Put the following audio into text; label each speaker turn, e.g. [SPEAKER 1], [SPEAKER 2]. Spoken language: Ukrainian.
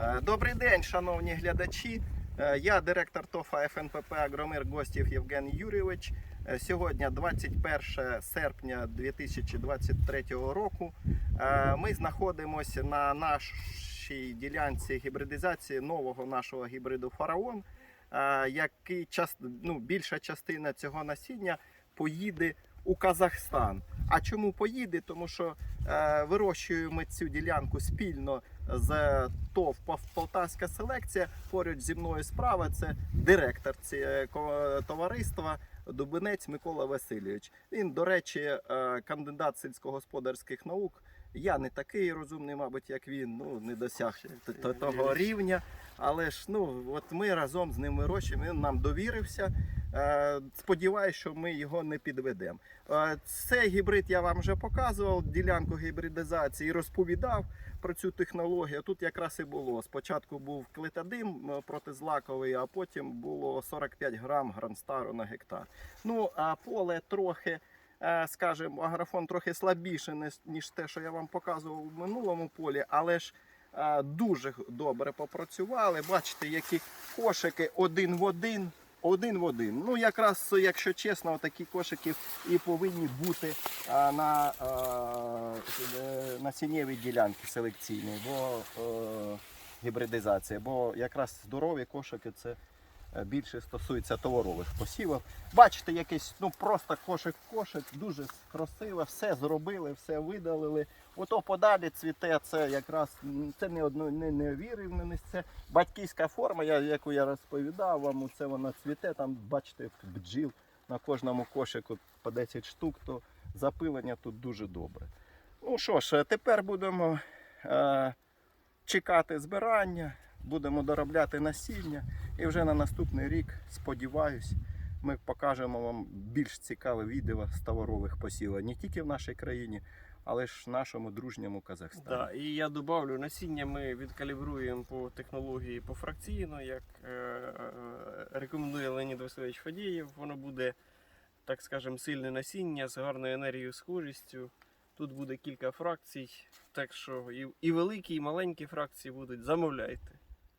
[SPEAKER 1] Е, Добрий день, шановні глядачі. Е, Я директор ТОФА ФНПП Агромир Гостів Євген Юрійович. Е, Сьогодні 21 серпня 2023 року. Ми знаходимося на нашій ділянці гібридизації нового нашого гібриду Фараон, який ну, більша частина цього насіння поїде у Казахстан. А чому поїде? Тому що е, вирощуємо цю ділянку спільно з ТОВ Полтавська селекція. Поруч зі мною справа це директор цього товариства Дубинець Микола Васильович. Він, до речі, е, кандидат сільськогосподарських наук. Я не такий розумний, мабуть, як він, ну не досяг того рівня. Але ж ну, от ми разом з ним вирощуємо. Він нам довірився. Е, Сподіваюсь, що ми його не підведемо. Е, Цей гібрид я вам вже показував, ділянку гібридизації, розповідав про цю технологію. Тут якраз і було. Спочатку був клетадим е, протизлаковий, а потім було 45 грам гранстару на гектар. Ну, а поле трохи, скажімо, аграфон трохи слабіше, ніж- те, що я вам показував в минулому полі, але ж дуже добре попрацювали. Бачите, які кошики один в один. Один в один. Ну, якраз, якщо чесно, такі кошики і повинні бути а, на а, на насіннєвій ділянці селекційній, бо а, гібридизація, бо якраз здорові кошики це е, більше стосується товарових посівів. Бачите, якийсь ну просто кошик-кошик, дуже красиво, все зробили, все видалили. Ото подалі цвіте, це якраз це не одно не, не вірівненість, це батьківська форма, я, яку я розповідав вам, це вона цвіте, там бачите бджіл на кожному кошику по 10 штук, то запилення тут дуже добре. Ну що ж, тепер будемо е, чекати збирання, будемо доробляти насіння. І вже на наступний рік, сподіваюсь, ми покажемо вам більш цікаве відео з товарових посівів не тільки в нашій країні, але ж нашому дружньому Казахстані.
[SPEAKER 2] Да, і я добавлю, насіння ми відкалібруємо по технології пофракційно, як е, е, рекомендує Леонід Васильович Фадієв. Воно буде, так скажемо, сильне насіння з гарною енергією, схожістю. Тут буде кілька фракцій, так що і, і великі, і маленькі фракції будуть. Замовляйте.